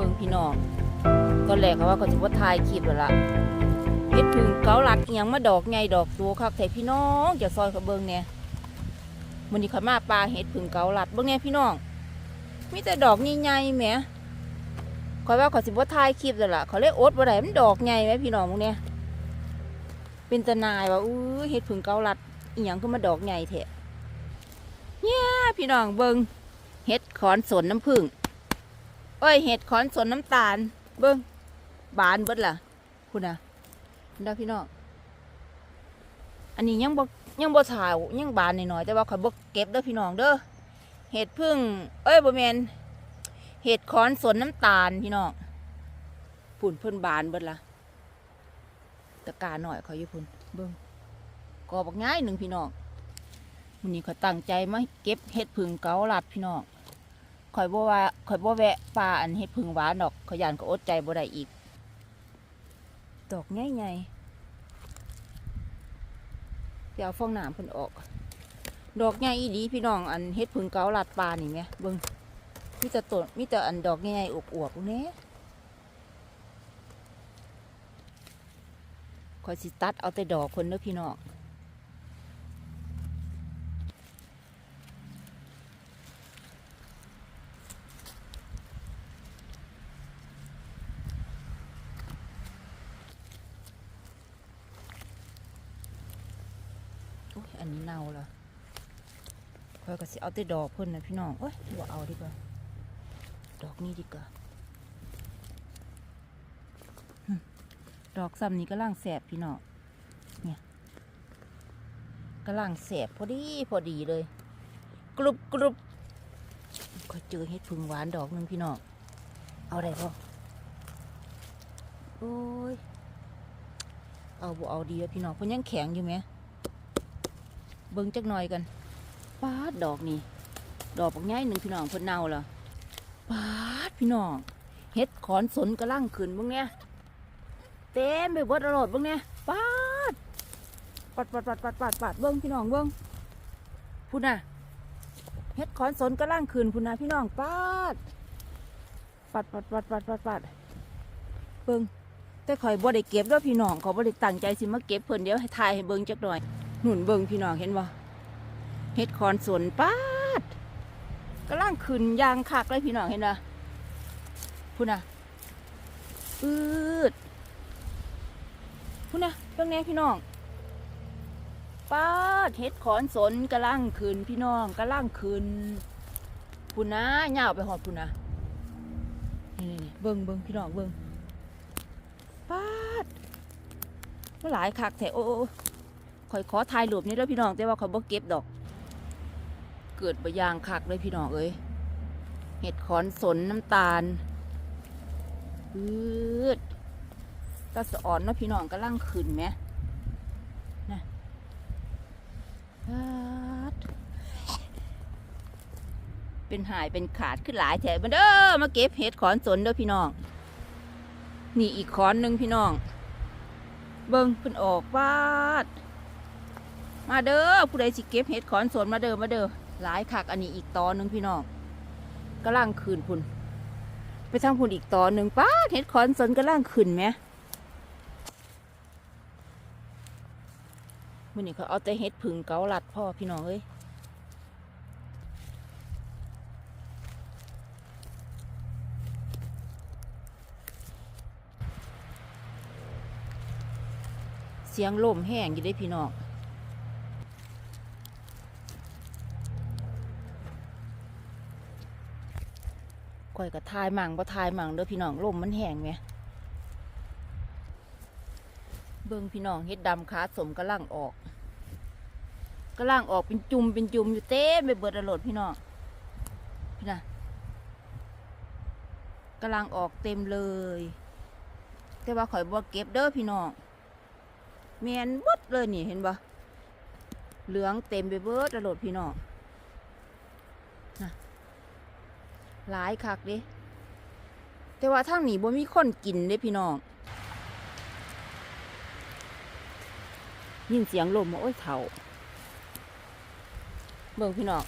บิ่งพี่น้อง ตอนแรกเขาว่าเขาสิบ่ถ่ายคลิปแล้วล่ะเฮ็ดพึ่งเกาลัดอียังมาดอกใหญ่ดอกตัวคักแต่พี่น้องจะซอยเขาเบิ่งแหน่มื้อนี้ขมาปลาเฮ็ดพึ่งเกาลัดเบิ่งแหน่ยพี่น้องมีแต่ดอกใหญ่ๆแหมขอยว่าขาสิบ่ถ่ายคลิปแล้วล่ะเขาเลยอดบ่ได้มันดอกใหญ่แหมพี่น้องพวกเนี้ยเป็นตนายว่าอู้เฮ็ดพึ่งเกาลัดอีหยังคือมาดอกใหญ่แท้เนี่ยพี่น้องเบิ่งเฮ็ดขอนสนน้ำผึ้ง เอ้ยเห็ดขอนสนน้ำตาล เบิ้งบานเบิดล่ะ คุณนะเด้พี่น้องอันนี้ยังบ่ยังบ่ถ่ายยังบานหน่อยๆแต่ว่าข่อยบ่เก็บเด้อพี่น้องเด้อเห็ดพึ่ง เอ้ยบ่แมนเห็ดขอนสนน้ำตาลพี่น้องปุ่นเพิ่นบานเบิดล่ะตะกร้าหน่อยเขาอยู่พุ่นเบิ้งกอบักง่ายหนึ่งพี่น้องวันนี้เขาตั้งใจมาเก็บเห็ดพึ่งเกาลัดพี่น้อง ข่อยบ่ว่าข่อยบ่แวะปลาอันเฮ็ดพึ่งหวานดอกขอยยานก็อดใจบ่ได้อีก ดอกใหญ่ๆไปเอาฟองน้ำเพิ่นออก ดอกใหญ่อีดีพี่น้องอันเฮ็ดพึ่งเกาลัดปลานี่แหมเบิ่งมีแต่ต้นมีแต่อันดอกใหญ่ๆอวบๆพวกนี้ข่อยสิตัดเอาแต่ดอกเพิ่นเด้อพี่น้อง อ้ยอันนี้เน่าละคอยก็สิเอาแต่ดอกเพิ่นนะพี่น้องเอ้ยบ่เอาดีกว่า ดอกนี้ดีกว่า ดอกซ้ำนี้ก็ล่างแสบพี่น้อง เนี่ยก็ล่างแสบพอดีพอดีเลย กรุบกรุบก็เจอเห็ดพึ่งหวานดอกหนึงพี่น้อง เอาได้พ่โอ้ย เอาบ่เอาดีแล้วพี่น้องเพิ่นยังแข็งอยู่ไหม เบิ่งจักหน่อยกันปาดดอกนี่ดอกบักใหญ่หนึ่งพี่น้องเพิ่นเน่าและปาดพี่น้องเฮ็ดขอนสนกระลังขึ้นบิ่งเนี่ยเต็มไปเบิดอรดบิ่งเนี่ยปาดปัดปัดปัดปัดปัดปัดเบิ่งพี่น้องเบิ่งพุ่นน่ะเฮ็ดขอนสนกระลังขึ้นพุ่นน่ะพี่น้องปาดปัดปัดปัดปัดปัดปัดเบิ่งแต่ข่อยบ่ได้เก็บด้วยพี่น้องขาบ่ได้ตั้งใจสิมาเก็บเพิ่นเดี๋ยวให้ถ่ายให้เบิ่งจักหน่อย หนุนเบิงพี่น้องเห็นบ่เฮ็ดคอนสวนป้าดกำลังขึ้นยางคักเลยพี่น้องเห็นบ่พูดนะอืดพูดนะเรื่องนี้พี่น้องป้าดเฮ็ดขอนสนกำลังขึ้นพี่น้องกำลังขึ้นพูดนะเหย่าไปหอดพูดนะนี่ๆๆเบิงเบิงพี่น้องเบิงป้าดมันหลายคักแถโอ้โอ้โอ้ ข่อยขอถ่ายรูปนี้แล้วพี่น้องแต่ว่าข่อยบ่เก็บดอก เกิดบะยางคักเลยพี่น้องเอ้ยเห็ดขอนสนน้ำตาลอืดตาสะอ่อนเนาะพี่น้องกำลังขึ้นไหมนะเป็นหายเป็นขาดขึ้นหลายแถบเด้อมาเก็บเห็ดขอนสนเด้อพี่น้อง นี่อีกขอนหนึ่งพี่น้อง เบิ่งเพิ่นออกวาด มาเด้อผู้ใดสิเก็บเห็ดขอนสนมาเด้อมาเด้อหลายคักอันนี้อีกตอนหนึ่งพี่น้องกำลังคืนพุ่นไปทางพุ่นอีกตอนหนึ่งป้าเห็ดขอนสนกำลังขึ้นไหมวันนี้เขาเอาแต่เห็ดผึ่งเกาลัดพ่อพี่น้องเอ้ยเสียงลมแห้งอยู่ได้พี่น้อง ก่อยกับทายมั่งบ่ทายมั่งเด้อพี่น้องลมมันแห้งไหมเบิ่งพี่น้องเฮ็ดดำขาสมกระลังออกกระลังออกเป็นจุ่มเป็นจุ่มอยู่เต็มไปเบิดอรดพี่น้องพี่นะกระลังออกเต็มเลย แต่ว่าข่อยบ่เก็บเด้อพี่น้องแมนเบดเลยนี่เห็นบ่เหลืองเต็มไปเบิดอรดพี่น้องนะ หลายคักเด้แต่ว่าทางนี้บ่มีคนกินเด้พี่น้อง ยินเสียงลมโอ้ยเถ่า เบิ่งพี่น้อง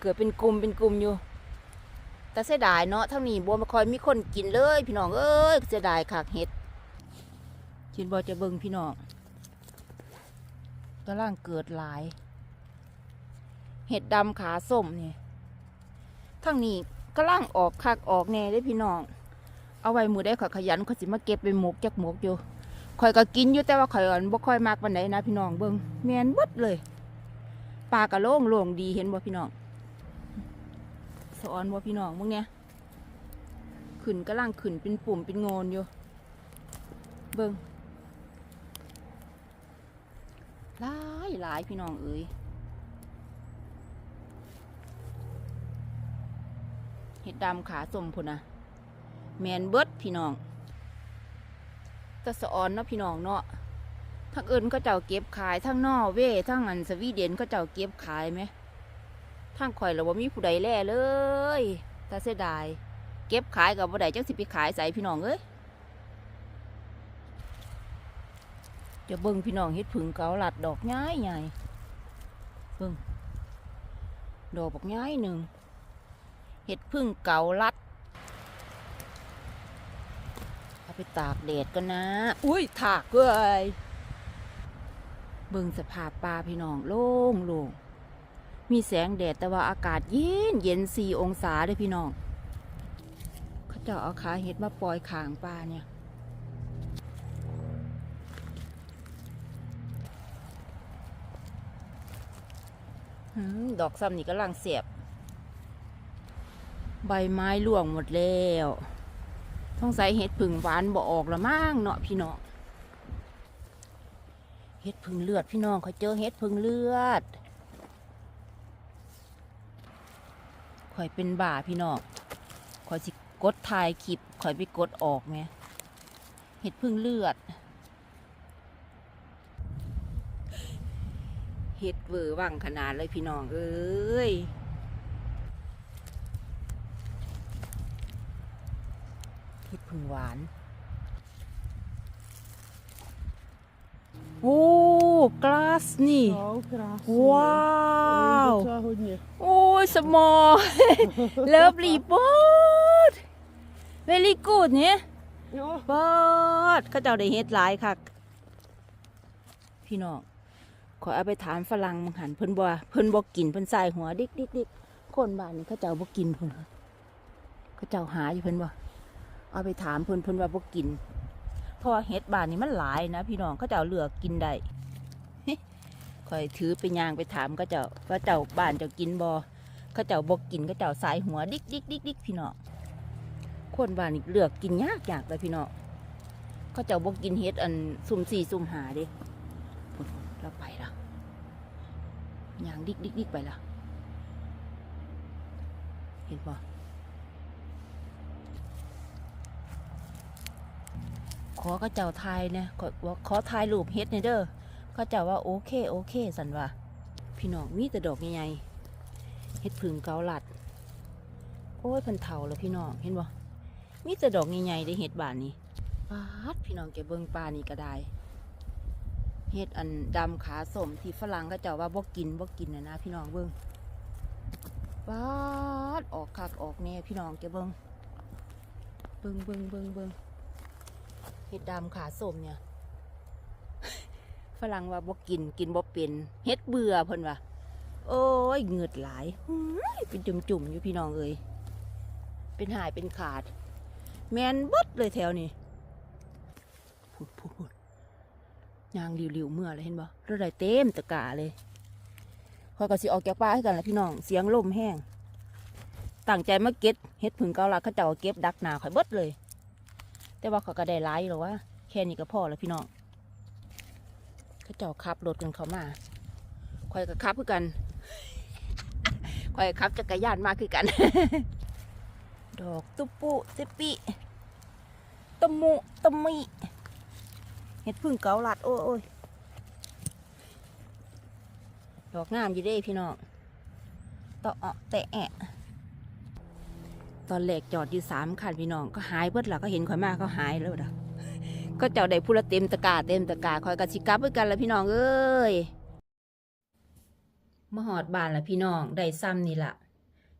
เกิดเป็นกลุ่มเป็นกลุ่มอยู่ แต่เสียดายเนาะทั้งนี้บัวมาคอยมีคนกินเลย พี่น้องเอ้ยเสียดายคักเห็ดชินบอจะเบิ่งพี่น้องกำลังเกิดหลาย เห็ดดำขาส้มนี่ ทั้งนี้กำลังออกคักออกแน่ได้พี่น้อง เอาไว้มือได้ข่อยขยันข่อยสิมาเก็บไปหมกจักหมกอยู่ข่อยก็กินอยู่แต่ว่าข่อยอันบ่ค่อยมากปานใดนนะพี่น้องเบิ่งแมนบดเลยปลากระโล่งโล่งดีเห็นบ่พี่น้องสอนบ่พี่น้องมึงเนี่ยขึ้นกำลังขึ้นเป็นปุ่มเป็นโงนอยู่ เบิ่งหลายหลายพี่น้องเอ้ย เห็ดดำขาสมพุ่นนะแมนเบิดพี่น้องตะสะออนเนาะพี่น้องเนาะทั้งเอิญก็เจ้าเก็บขายทั้งนอเวทั้งอันสวีเดนก็เจ้าเก็บขายไหมทั้งข่อยเราว่มีผู้ใดแล่เลยตาเสียดาย เก็บขายกับผู้ใดจังสิไปขายใส่พี่น้องเอ้ยจะเบิ่งพี่น้องเฮ็ดผึ่งเกาหลัดดอกย้ายใหญ่เบิ่งดอกบักย้ายหนึ่ง เฮ็ดผึ่งเกาลัดเอาไปตากแดดกันนะ อุ้ยถากเว้ยเบิ่งสภาพปลาพี่น้องโล่งโล่งมีแสงแดดแต่ว่าอากาศเย็นเย็นสี่องศาเด้อพี่น้องเขาเจะเอาขาเห็ดมาปล่อยขางปลาเนี่ยหืมดอกซ้ำนี่กำลังเสียบ ใบไม้ร่วงหมดแล้วต้องใส่เห็ดผึ่งหวานบ่ออกละมั่งเนาะพี่น้องเห็ดผึ่งเลือดพี่น้องเขาเจอเห็ดผึ่งเลือดข่อยเป็นบ่าพี่น้องข่อยสิกดถ่ายคลิปข่อยไปกดออกไหมเห็ดผึ่งเลือด เห็ดเวอร์วังขนาดเลยพี่น้องเอ้ย เห็ดผึ่ งหวานโอ้กลาสนี่ Ja, krásný. ว้าว Docela hodně. โอ้ยสมอเลิฟรีบอดเวลี่กูดเนี่ย Jo, บอดเขาเจ้าได้เฮ็ดหลายคักพี่น้องขอเอาไปถามฝรั่งมังหันเพิ่นบ่ว่าเพิ่นบ่กินเพิ่นใส่หัวดิกดิกดิกคนบ้านนี้เขาเจ้าบ่กินเพิ่นเหรอเขาเจ้าหาอยู่เพิ่นบ่ เอาไปถามเพิ่นเพิ่นว่าบ่กิน เพราะว่าเฮ็ดบานนี้มันหลายนะพี่น้องเขาเจ้าเลือกกินได้คอยถือไปยางไปถามเขาเจ้าว่าเจ้าบ้านเจ้ากินบ่เขาเจ้าบ่กินเขาเจ้าสายหัวดิกดิกดิกดิกพี่น้องคนบ้านนี้เลือกกินยากยากเลยพี่น้องเขาเจ้าบ่กินเฮ็ดอันสุ่มสี่สุ่มหาเดิเราไปละยางดิกดิกดิกไปละเห็นบ่ อเขาเจ้าทายเนี่ยขอขอทายรูปเฮ็ดในอยเด้อเขาเจ้าว่าโอเคโอเคสันว่าพี่น้องมีแต่ดอกใหญ่ๆเฮ็ดผึ่งเกาลัด โอ้ยพันเถาแล้วพี่น้องเห็นบ่มีแต่ดอกใหญ่ๆได้เฮ็ดบานนี้ปาดพี่น้องแกเบิ่งปลานี่ก็ได้เฮ็ดอันดำขาสมที่ฝรั่งเขาเจ้าว่าบ่กินบ่กินนะนะพี่น้องเบิ่งปาดออกคักออกแน่พี่น้องแกเบิ่งเบิ่งเบิ่งเบิ่งเบิ่ง เฮ็ดดำขาสมเนี่ย ฝรั่งว่าบ่กินกินบ่เป็นเฮ็ดเบื่อเพิ่นว่าโอ้ยเงือดหลายเป็นจุ่มๆอยู่พี่น้องเอ้ยเป็นหายเป็นขาด แมนบดเลยแถวนี้พูดพูดยางริวๆเมื่อเลยเห็นบ่รถไดเต็มตะกร้าเลยพอยก็สิออกจากป่าให้กันละพี่น้อง เสียงลมแห้ง ตั้งใจมาเก็บเฮ็ดผึ่งเกาลัดเขาเจ้าก็เก็บดักหนาข่อยเบิดเลย แต่ว่าเขาก็ได้หลายอยู่หรอว่าแค่นี้ก็พอแล้วพี่น้องเขาเจ้าขับรถกันเขามาคอยกับขับคือกันคอยขับจักรยานมาคือกัน ดอกตุปุเตปิตมุตมิเห็ดพึ่งเกาลัดโอ้ยโอ้ยดอกงามอยู่เด้พี่น้องต่อเอแต่แอะ ตอนแรกจอดอยู่สามคันพี่น้องก็หายเบิดล้วก็เห็นข่อยมาเขาหายแล้วดอกก็เจ้าได้พูละเต็มตะกร้าเต็มตะกร้าคอยกันสิกับด้วยกันละพี่น้องเอ้ยมาหอดบานละพี่น้องได้ซ้ำนี่ละ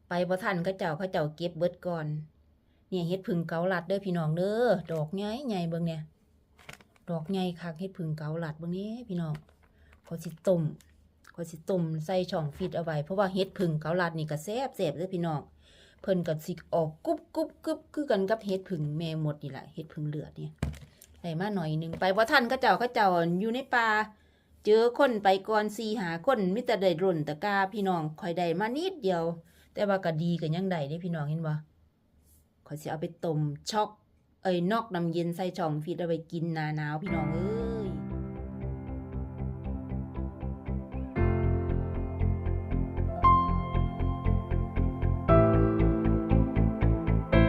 ไปบ่ทันเขาเจ้าเขาเจ้าเก็บเบิดก่อน เนี่ยเฮ็ดผึ่งเกาลัดเด้อพี่น้องเด้อดอกใหญ่ใหญ่เบิ่งเนี่ยดอกใหญ่คักเฮ็ดผึ่งเกาลัดเบิ่งนี้พี่น้องขอยสิต้มขอยสิต้มใส่ช่องฟิตเอาไว้เพราะว่าเฮ็ดผึ่งเกาลัดนี่ก็แซ่บแซ่บเด้อพี่น้อง เพิ่นก็สิออกกุบกุบกุบคือกันกับเฮ็ดผึ่งแม่มดนี่แหละเฮ็ดผึ่งเลือดเนี่ยได้มาหน่อยหนึงไปบ่ทันเขาเจ้าเขาเจ้าอยู่ในป่าเจอคนไปก่อนสีหาคนมิแต่ได้ร่นตะกาพี่น้องคอยได้มานิดเดียว แต่ว่าก็ดีกันยังได้เด้พี่น้องเห็นบ่ขอยสิเอาไปต้มช็อกเอ้ยนอกน้ำเย็นใส่ช่องฟีดเอาไปกินหนาหนาวพี่น้องเอ้